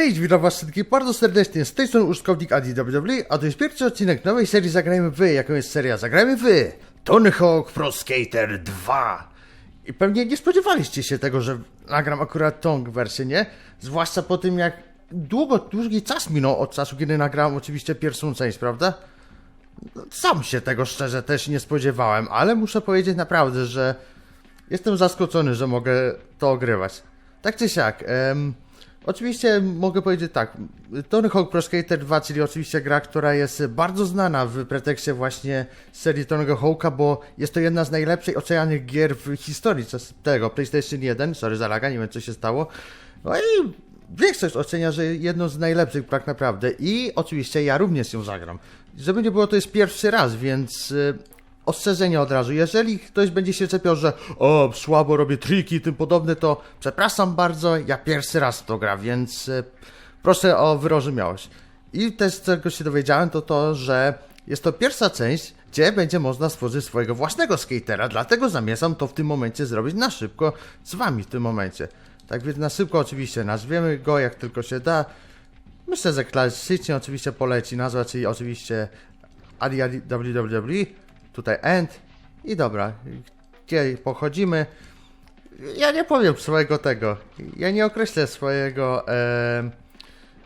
Cześć, witam was wszystkich bardzo serdecznie, z tej strony użytkownik ADWW, a to jest pierwszy odcinek nowej serii Zagrajmy w, jaką jest seria Zagrajmy w Tony Hawk Pro Skater 2. I pewnie nie spodziewaliście się tego, że nagram akurat tą wersję, nie? Zwłaszcza po tym, jak długo, długi czas minął od czasu, kiedy nagrałem oczywiście pierwszą część, prawda? No, Sam się tego szczerze też nie spodziewałem, ale muszę powiedzieć naprawdę, że jestem zaskoczony, że mogę to ogrywać. Tak czy siak, em, oczywiście mogę powiedzieć tak, Tony Hawk Pro Skater 2, czyli oczywiście gra, która jest bardzo znana w pretekście właśnie serii Tony'ego Hawka, bo jest to jedna z najlepszej ocenianych gier w historii tego PlayStation 1, sorry za laga, nie wiem co się stało. No i większość ocenia, że jedną z najlepszych tak naprawdę i oczywiście ja również ją zagram. Żeby nie było, to jest pierwszy raz, więc y, ostrzeżenie od razu. Jeżeli ktoś będzie się czepiał, że o, słabo robię triki i tym podobne, to przepraszam bardzo, ja pierwszy raz to gram, więc y, proszę o wyrozumiałość. I też czego się dowiedziałem, to to, że jest to pierwsza część, gdzie będzie można stworzyć swojego własnego skatera, dlatego zamierzam to w tym momencie zrobić na szybko z wami w tym momencie. Tak więc na szybko oczywiście nazwiemy go jak tylko się da. Myślę, że klasycznie oczywiście poleci nazwa, czyli oczywiście www, tutaj end i dobra, gdzie pochodzimy. Ja nie powiem swojego tego, ja nie określę swojego e,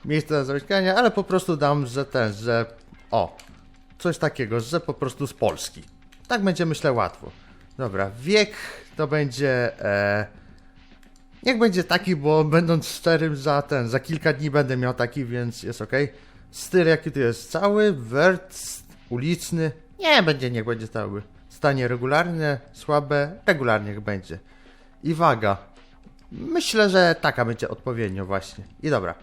miejsca zamieszkania, ale po prostu dam, że ten, że o, coś takiego, że po prostu z Polski. Tak będzie myślę łatwo. Dobra, wiek to będzie... E, Niech będzie taki, bo będąc szczerym, za ten, za kilka dni będę miał taki, więc jest ok. Styl jaki tu jest? Cały, wert, uliczny? Nie, będzie, niech będzie cały. Stanie regularne, słabe, regularnie niech będzie. I waga. Myślę, że taka będzie odpowiednio właśnie. I dobra.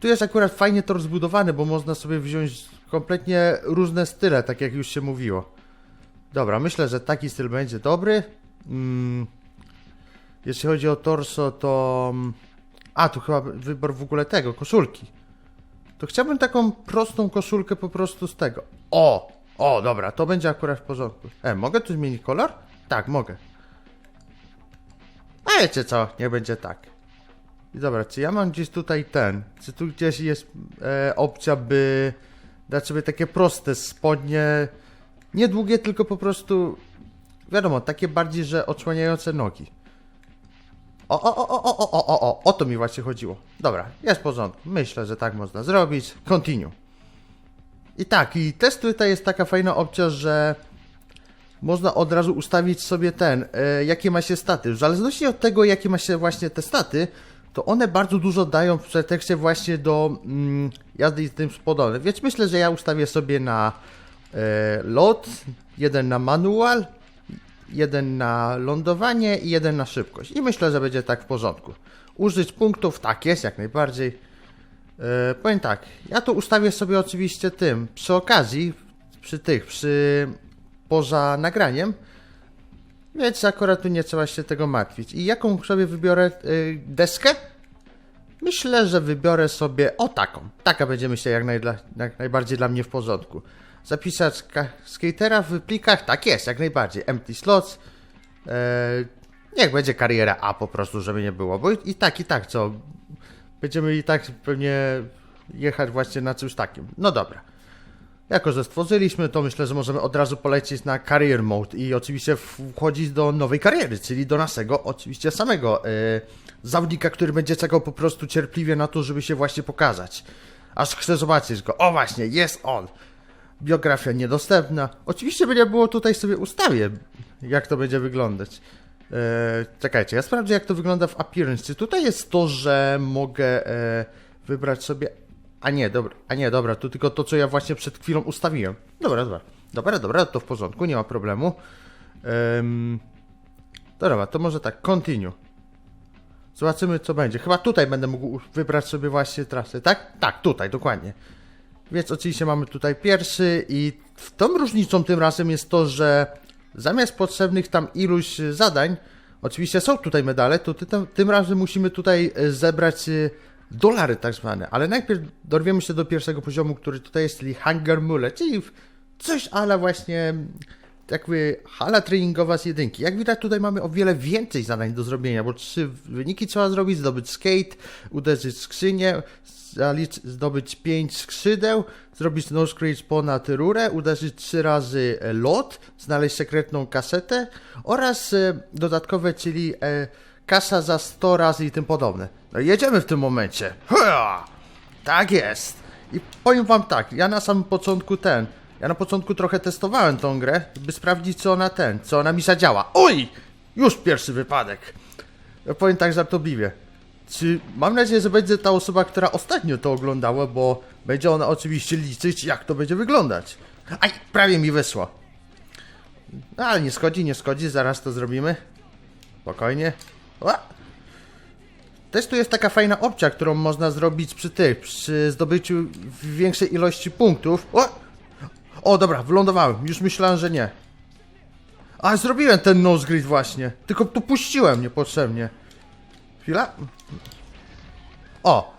Tu jest akurat fajnie to rozbudowane, bo można sobie wziąć kompletnie różne style, tak jak już się mówiło. Dobra, myślę, że taki styl będzie dobry. Mm. Jeśli chodzi o torso, to. mm, A, tu chyba wybór w ogóle tego, koszulki. To chciałbym taką prostą koszulkę po prostu z tego. O! O, dobra, to będzie akurat w porządku. E, mogę tu zmienić kolor? Tak, mogę. A wiecie co, nie będzie tak. I dobra, czy ja mam gdzieś tutaj ten? Czy tu gdzieś jest e, opcja, by dać sobie takie proste spodnie? Nie długie, tylko po prostu. Wiadomo, takie bardziej, że odsłaniające nogi. O, o, o, o, o, o, o, o, o, o to mi właśnie chodziło. Dobra, jest w porządku. Myślę, że tak można zrobić. Continue. I tak, i też tutaj jest taka fajna opcja, że można od razu ustawić sobie ten, e, jakie ma się staty. W zależności od tego, jakie ma się właśnie te staty, to one bardzo dużo dają w pretekście właśnie do mm, jazdy tym spodobne. Więc myślę, że ja ustawię sobie na e, lot, jeden na manual, jeden na lądowanie i jeden na szybkość. I myślę, że będzie tak w porządku. Użyć punktów, tak jest, jak najbardziej. E, powiem tak, ja to ustawię sobie oczywiście tym, przy okazji, przy tych, przy poza nagraniem, więc akurat tu nie trzeba się tego martwić. I jaką sobie wybiorę y, deskę? Myślę, że wybiorę sobie o taką. Taka będzie myślę jak, naj, jak najbardziej dla mnie w porządku. Zapisać ka- skatera w plikach? Tak jest, jak najbardziej. Empty slots. E, Niech będzie kariera A po prostu, żeby nie było, bo i tak, i tak, co? Będziemy i tak pewnie jechać właśnie na czymś takim. No dobra. Jako, że stworzyliśmy, to myślę, że możemy od razu polecieć na Career Mode i oczywiście wchodzić do nowej kariery, czyli do naszego, oczywiście samego e, zawodnika, który będzie czekał po prostu cierpliwie na to, żeby się właśnie pokazać. Aż chcę zobaczyć go. O właśnie, jest on. Biografia niedostępna. Oczywiście będzie było tutaj sobie ustawię, jak to będzie wyglądać. E, czekajcie, ja sprawdzę jak to wygląda w appearance. Tutaj jest to, że mogę e, wybrać sobie... A nie, dobra, a nie, dobra, tu tylko to, co ja właśnie przed chwilą ustawiłem. Dobra, dobra, dobra, dobra, to w porządku, nie ma problemu. Um, dobra, to może tak, continue. Zobaczymy, co będzie. Chyba tutaj będę mógł wybrać sobie właśnie trasę, tak? Tak, tutaj, dokładnie. Więc oczywiście mamy tutaj pierwszy i tą różnicą tym razem jest to, że zamiast potrzebnych tam iluś zadań, oczywiście są tutaj medale, to ty, tym, razem musimy tutaj e, zebrać e, dolary tak zwane, ale najpierw dorwiemy się do pierwszego poziomu, który tutaj jest, czyli Hunger Mule, czyli coś ale właśnie jakby hala treningowa z jedynki. Jak widać tutaj mamy o wiele więcej zadań do zrobienia, bo trzy wyniki trzeba zrobić, zdobyć skate, uderzyć skrzynię, zdobyć 5 skrzydeł, zrobić nose crates ponad rurę, uderzyć 3 razy e, lot, znaleźć sekretną kasetę oraz e, dodatkowe, czyli e, kasa za 100 razy i tym podobne. No jedziemy w tym momencie. Hua! Tak jest. I powiem wam tak, ja na samym początku ten, ja na początku trochę testowałem tą grę, by sprawdzić co ona ten, co ona mi zadziała. Oj! Już pierwszy wypadek. Ja powiem tak żartobliwie. Czy mam nadzieję, że będzie ta osoba, która ostatnio to oglądała, bo będzie ona oczywiście liczyć, jak to będzie wyglądać. Aj, prawie mi wyszło. No, ale nie szkodzi, nie szkodzi, zaraz to zrobimy. Spokojnie. Też tu jest taka fajna opcja, którą można zrobić przy tych, przy zdobyciu większej ilości punktów. O! O, dobra, wylądowałem. Już myślałem, że nie. A, zrobiłem ten nose grid właśnie. Tylko tu puściłem niepotrzebnie. Chwila. O!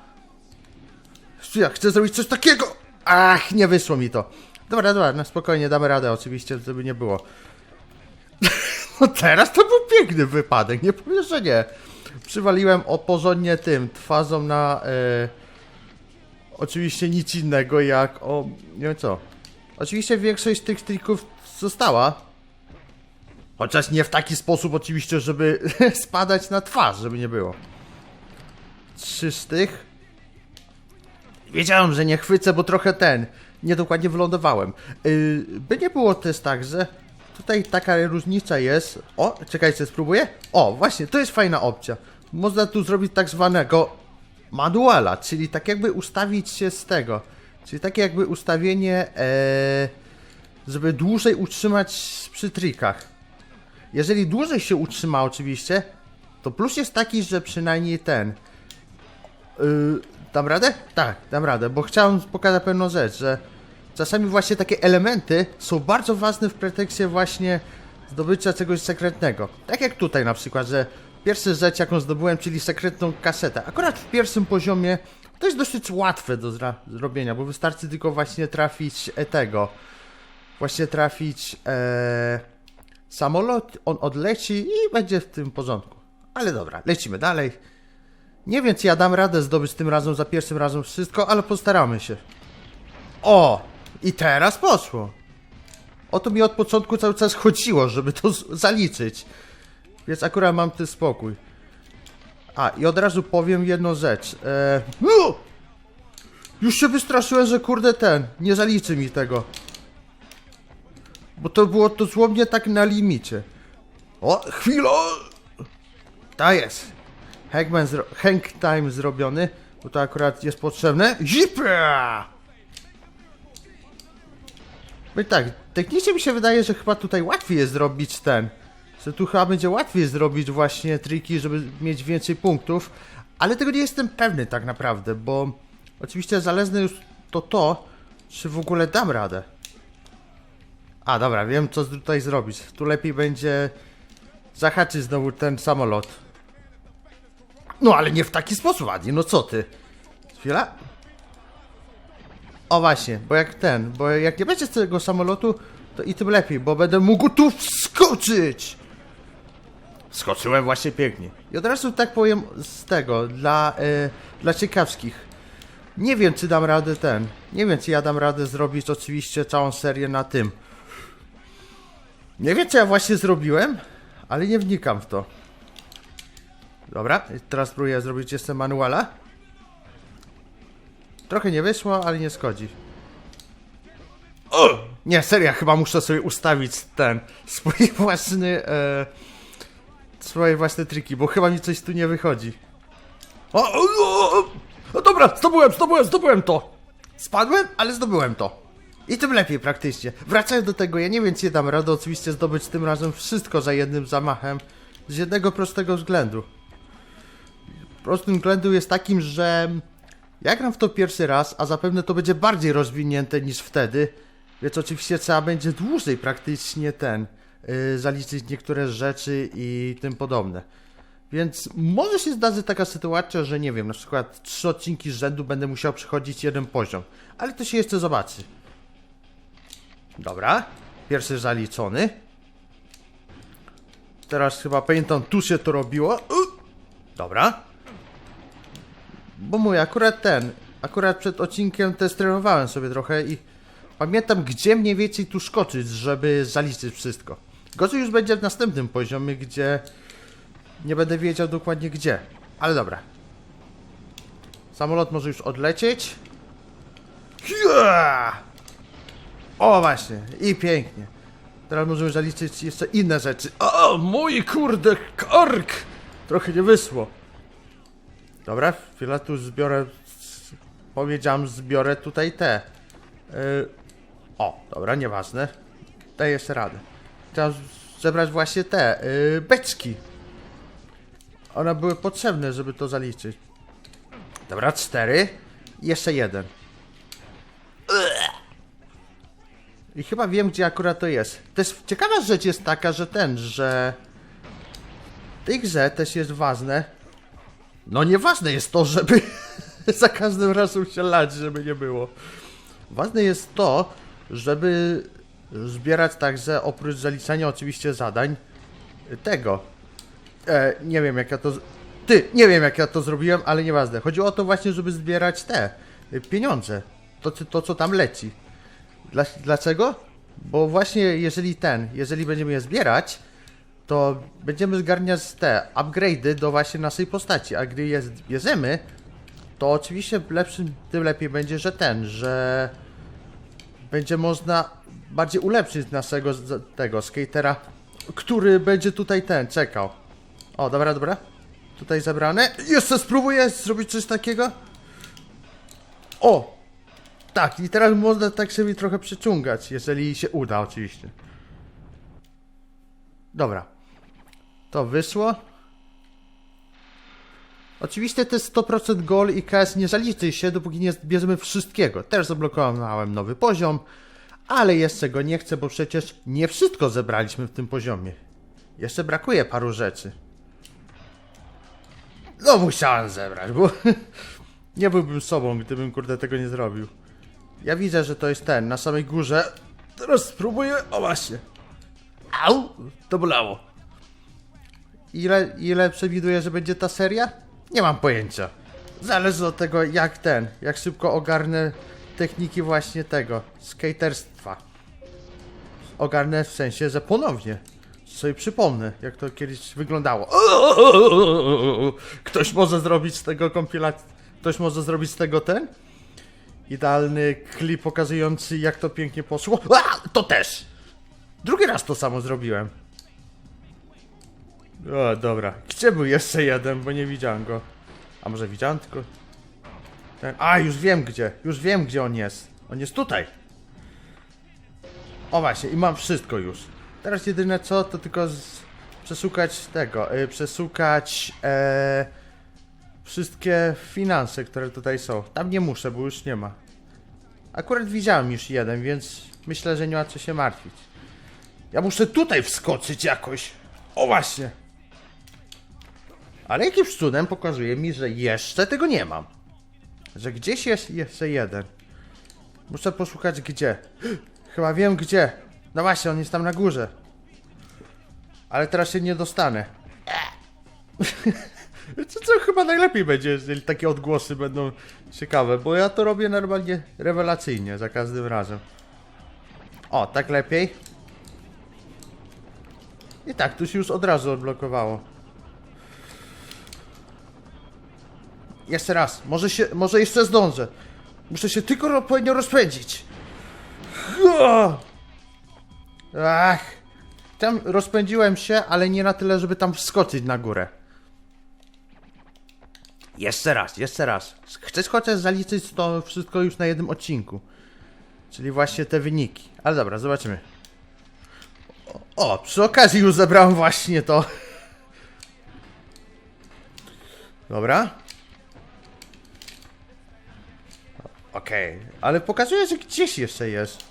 Ja chcę zrobić coś takiego! Ach, nie wyszło mi to. Dobra, dobra, na spokojnie damy radę, oczywiście, żeby nie było. No teraz to był piękny wypadek, nie powiem, że nie. Przywaliłem o porządnie tym, twarzą na... E, oczywiście nic innego jak o... nie wiem co. Oczywiście większość tych trików została. Chociaż nie w taki sposób oczywiście, żeby spadać na twarz, żeby nie było. Trzy z tych. Wiedziałem, że nie chwycę, bo trochę ten. Niedokładnie wylądowałem. Yy, by nie było też tak, że tutaj taka różnica jest. O, czekajcie, spróbuję. O, właśnie, to jest fajna opcja. Można tu zrobić tak zwanego manuala, czyli tak jakby ustawić się z tego. Czyli takie jakby ustawienie, e, żeby dłużej utrzymać przy trikach. Jeżeli dłużej się utrzyma oczywiście, to plus jest taki, że przynajmniej ten... Yy, dam radę? Tak, dam radę, bo chciałem pokazać pewną rzecz, że czasami właśnie takie elementy są bardzo ważne w pretekście właśnie zdobycia czegoś sekretnego. Tak jak tutaj na przykład, że pierwsza rzecz jaką zdobyłem, czyli sekretną kasetę. Akurat w pierwszym poziomie to jest dosyć łatwe do zrobienia, bo wystarczy tylko właśnie trafić e, tego. Właśnie trafić e, samolot, on odleci i będzie w tym porządku. Ale dobra, lecimy dalej. Nie wiem, czy ja dam radę zdobyć tym razem za pierwszym razem wszystko, ale postaramy się. O! I teraz poszło. O to mi od początku cały czas chodziło, żeby to zaliczyć. Więc akurat mam ten spokój. A, i od razu powiem jedną rzecz. E... U! Już się wystraszyłem, że kurde ten, nie zaliczy mi tego. Bo to było dosłownie tak na limicie. O, chwila! Ta jest. Hangman zro... Hang time zrobiony, bo to akurat jest potrzebne. Zipra! No i tak, technicznie mi się wydaje, że chyba tutaj łatwiej jest zrobić ten. Że tu chyba będzie łatwiej zrobić właśnie triki, żeby mieć więcej punktów, ale tego nie jestem pewny tak naprawdę, bo oczywiście zależne już to to, czy w ogóle dam radę. A dobra, wiem co tutaj zrobić. Tu lepiej będzie zahaczyć znowu ten samolot. No ale nie w taki sposób, Adi, no co ty? Chwila. O właśnie, bo jak ten, bo jak nie będzie z tego samolotu, to i tym lepiej, bo będę mógł tu wskoczyć! Skoczyłem właśnie pięknie. I od razu tak powiem z tego, dla, e, dla ciekawskich. Nie wiem, czy dam radę ten. Nie wiem, czy ja dam radę zrobić oczywiście całą serię na tym. Nie wiem, co ja właśnie zrobiłem, ale nie wnikam w to. Dobra, teraz spróbuję zrobić jeszcze manuala. Trochę nie wyszło, ale nie szkodzi. O! Nie, serio, chyba muszę sobie ustawić ten swój własny, e, swoje własne triki, bo chyba mi coś tu nie wychodzi. O, o, o, o, o dobra, zdobyłem, zdobyłem, zdobyłem to. Spadłem, ale zdobyłem to. I tym lepiej praktycznie. Wracając do tego, ja nie wiem, czy dam rady oczywiście zdobyć tym razem wszystko za jednym zamachem. Z jednego prostego względu. Prostym względu jest takim, że ja gram w to pierwszy raz, a zapewne to będzie bardziej rozwinięte niż wtedy, więc oczywiście trzeba będzie dłużej praktycznie ten yy, zaliczyć niektóre rzeczy i tym podobne. Więc może się zdarzyć taka sytuacja, że nie wiem, na przykład trzy odcinki z rzędu będę musiał przechodzić jeden poziom, ale to się jeszcze zobaczy. Dobra, pierwszy zaliczony. Teraz chyba pamiętam, tu się to robiło. Dobra. Bo mówię, akurat ten, akurat przed odcinkiem też trenowałem sobie trochę i pamiętam, gdzie mniej więcej tu skoczyć, żeby zaliczyć wszystko. Gorzej już będzie w następnym poziomie, gdzie nie będę wiedział dokładnie gdzie. Ale dobra. Samolot może już odlecieć. Hiaa! O właśnie, i pięknie. Teraz możemy zaliczyć jeszcze inne rzeczy. O, mój kurde kork! Trochę nie wyszło. Dobra, chwilę tu zbiorę. Powiedziałem, zbiorę tutaj te. Yy, o, dobra, nieważne. Daję jeszcze radę. Chciałem zebrać właśnie te yy, beczki. One były potrzebne, żeby to zaliczyć. Dobra, cztery. Jeszcze jeden. I chyba wiem, gdzie akurat to jest. Też ciekawa rzecz jest taka, że ten, że w tej grze też jest ważne. No nieważne jest to, żeby za każdym razem się lać, żeby nie było. Ważne jest to, żeby zbierać także oprócz zaliczania oczywiście zadań tego. E, nie wiem jak ja to. Ty, nie wiem jak ja to zrobiłem, ale nieważne. Chodziło o to właśnie, żeby zbierać te pieniądze. To, to co tam leci. Dla, dlaczego? Bo właśnie jeżeli ten, jeżeli będziemy je zbierać, to będziemy zgarniać te upgrade'y do właśnie naszej postaci, a gdy je zbierzemy, to oczywiście lepszym, tym lepiej będzie, że ten, że będzie można bardziej ulepszyć naszego tego skatera, który będzie tutaj ten, czekał. O, dobra, dobra. Tutaj zebrane. Jeszcze spróbuję zrobić coś takiego. O! Tak, i teraz można tak sobie trochę przeciągać, jeżeli się uda oczywiście. Dobra. To wyszło. Oczywiście te 100% gol i KS nie zaliczy się, dopóki nie zbierzemy wszystkiego. Też zablokowałem nowy poziom, ale jeszcze go nie chcę, bo przecież nie wszystko zebraliśmy w tym poziomie. Jeszcze brakuje paru rzeczy. No musiałem zebrać, bo nie byłbym sobą, gdybym kurde tego nie zrobił. Ja widzę, że to jest ten, na samej górze. Teraz spróbuję, o właśnie. Au, to bolało. Ile, ile przewiduję, że będzie ta seria? Nie mam pojęcia. Zależy od tego, jak ten, jak szybko ogarnę techniki właśnie tego, skaterstwa. Ogarnę w sensie, że ponownie sobie przypomnę, jak to kiedyś wyglądało. Ktoś może zrobić z tego kompilację, ktoś może zrobić z tego ten? Idealny klip pokazujący, jak to pięknie poszło. A, to też! Drugi raz to samo zrobiłem. O, dobra. Gdzie był jeszcze jeden, bo nie widziałem go. A może widziałem tylko... Ten... A, już wiem gdzie. Już wiem gdzie on jest. On jest tutaj. O właśnie, i mam wszystko już. Teraz jedyne co, to tylko z... przeszukać tego, y, przeszukać e... wszystkie finanse, które tutaj są. Tam nie muszę, bo już nie ma. Akurat widziałem już jeden, więc myślę, że nie ma co się martwić. Ja muszę tutaj wskoczyć jakoś. O właśnie. Ale jakimś cudem pokazuje mi, że jeszcze tego nie mam. Że gdzieś jest jeszcze jeden. Muszę poszukać gdzie. Chyba wiem gdzie. No właśnie, on jest tam na górze. Ale teraz się nie dostanę. Co, co chyba najlepiej będzie, jeżeli takie odgłosy będą ciekawe, bo ja to robię normalnie rewelacyjnie za każdym razem. O, tak lepiej. I tak, tu się już od razu odblokowało. Jeszcze raz, może się, może jeszcze zdążę. Muszę się tylko odpowiednio rozpędzić. Ach. Tam rozpędziłem się, ale nie na tyle, żeby tam wskoczyć na górę. Jeszcze raz, jeszcze raz. Chcę chociaż zaliczyć to wszystko już na jednym odcinku. Czyli właśnie te wyniki. Ale dobra, zobaczymy. O, przy okazji już zebrałem właśnie to. Dobra. Okej, ale pokazuje, że gdzieś jeszcze jest.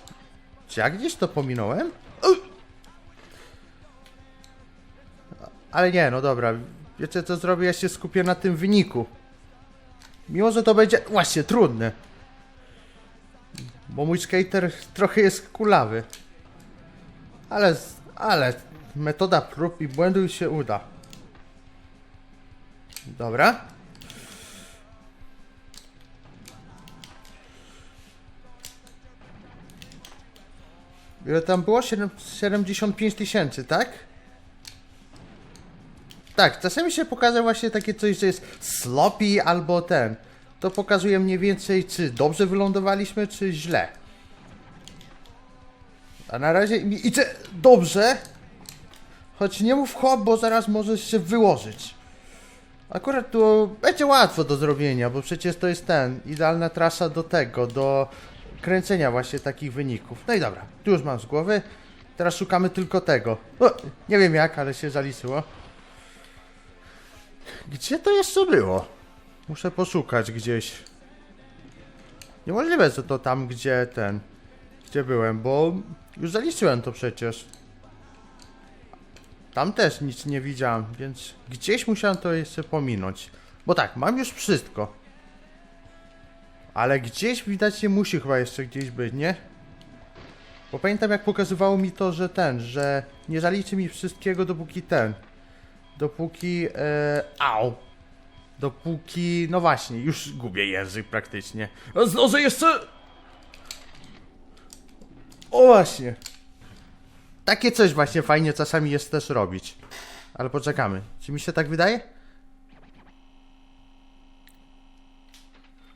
Czy ja gdzieś to pominąłem? Ale nie, no dobra. Wiecie co zrobię? Ja się skupię na tym wyniku. Mimo, że to będzie właśnie trudne. Bo mój skater trochę jest kulawy. Ale, ale metoda prób i błędów się uda. Dobra. Ile tam było? Siedem- 75 tysięcy, tak? Tak, czasami się pokaże właśnie takie coś, że jest sloppy albo ten. To pokazuje mniej więcej, czy dobrze wylądowaliśmy, czy źle. A na razie mi idzie dobrze. Choć nie mów hop, bo zaraz możesz się wyłożyć. Akurat tu będzie łatwo do zrobienia, bo przecież to jest ten, idealna trasa do tego, do kręcenia właśnie takich wyników. No i dobra, tu już mam z głowy. Teraz szukamy tylko tego. O, nie wiem jak, ale się zaliczyło. Gdzie to jeszcze było? Muszę poszukać gdzieś. Niemożliwe, że to tam, gdzie ten. Gdzie byłem, bo już zaliczyłem to przecież. Tam też nic nie widziałem, więc gdzieś musiałem to jeszcze pominąć. Bo tak, mam już wszystko. Ale gdzieś widać się musi chyba jeszcze gdzieś być, nie? Bo pamiętam jak pokazywało mi to, że ten, że nie zaliczy mi wszystkiego dopóki ten. Dopóki. E, au! Dopóki. No właśnie, już gubię język praktycznie. A zdążę jeszcze. O właśnie. Takie coś właśnie fajnie czasami jest też robić. Ale poczekamy. Czy mi się tak wydaje?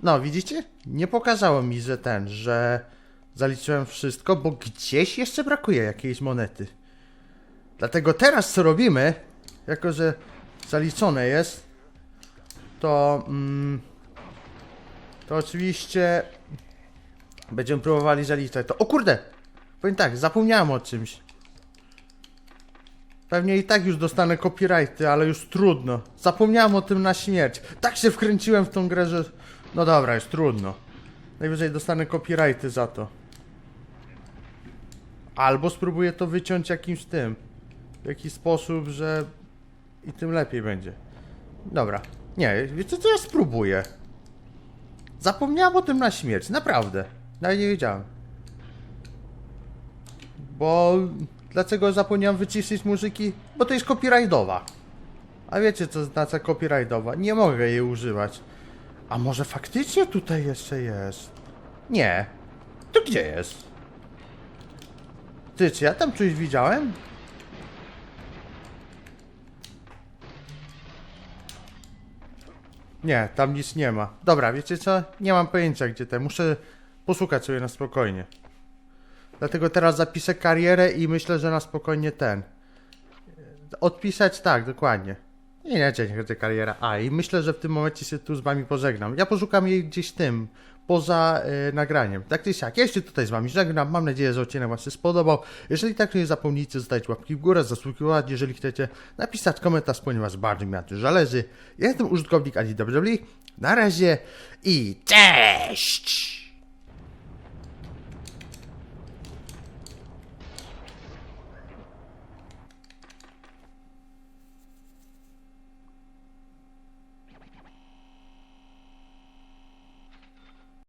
No, widzicie? Nie pokazało mi, że ten, że zaliczyłem wszystko, bo gdzieś jeszcze brakuje jakiejś monety. Dlatego teraz co robimy, jako że zaliczone jest, to mm, to oczywiście będziemy próbowali zaliczać to. O kurde! Powiem tak, zapomniałem o czymś. Pewnie i tak już dostanę copyrighty, ale już trudno. Zapomniałem o tym na śmierć. Tak się wkręciłem w tą grę, że... No dobra, już trudno. Najwyżej dostanę copyrighty za to. Albo spróbuję to wyciąć jakimś tym. W jakiś sposób, że... I tym lepiej będzie. Dobra. Nie, wiecie co ja spróbuję? Zapomniałem o tym na śmierć, naprawdę. Nawet nie wiedziałem. Bo dlaczego zapomniałem wyciszyć muzyki? Bo to jest copyrightowa. A wiecie co znaczy copyrightowa? Nie mogę jej używać. A może faktycznie tutaj jeszcze jest? Nie. To gdzie jest? Ty, czy ja tam coś widziałem? Nie, tam nic nie ma. Dobra, wiecie co? Nie mam pojęcia gdzie te. Muszę poszukać sobie na spokojnie. Dlatego teraz zapiszę karierę i myślę, że na spokojnie ten. Odpisać tak, dokładnie. Nie nie kariera. A i myślę, że w tym momencie się tu z wami pożegnam. Ja poszukam jej gdzieś tym, poza e, nagraniem. Tak czy siak, ja się tutaj z wami żegnam. Mam nadzieję, że odcinek wam się spodobał. Jeżeli tak, to nie zapomnijcie zostawić łapki w górę, zasubskrybować, jeżeli chcecie, napisać komentarz, ponieważ bardzo mi na tym zależy. Ja jestem użytkownik ADWW. Na razie i cześć!